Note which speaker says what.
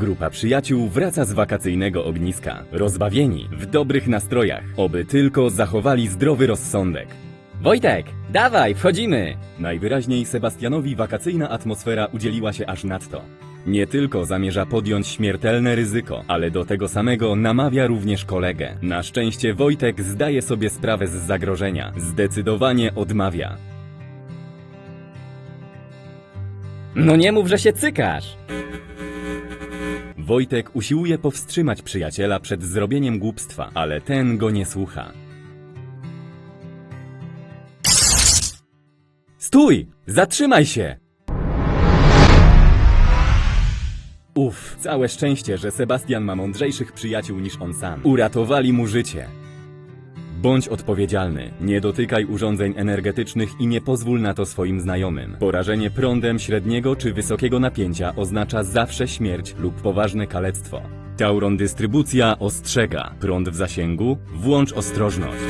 Speaker 1: Grupa przyjaciół wraca z wakacyjnego ogniska. Rozbawieni, w dobrych nastrojach. Oby tylko zachowali zdrowy rozsądek.
Speaker 2: Wojtek, dawaj, wchodzimy!
Speaker 1: Najwyraźniej Sebastianowi wakacyjna atmosfera udzieliła się aż nadto. Nie tylko zamierza podjąć śmiertelne ryzyko, ale do tego samego namawia również kolegę. Na szczęście Wojtek zdaje sobie sprawę z zagrożenia. Zdecydowanie odmawia.
Speaker 2: No nie mów, że się cykasz!
Speaker 1: Wojtek usiłuje powstrzymać przyjaciela przed zrobieniem głupstwa, ale ten go nie słucha. Stój! Zatrzymaj się! Uff, całe szczęście, że Sebastian ma mądrzejszych przyjaciół niż on sam. Uratowali mu życie. Bądź odpowiedzialny, nie dotykaj urządzeń energetycznych i nie pozwól na to swoim znajomym. Porażenie prądem średniego czy wysokiego napięcia oznacza zawsze śmierć lub poważne kalectwo. Tauron Dystrybucja ostrzega. Prąd w zasięgu? Włącz ostrożność.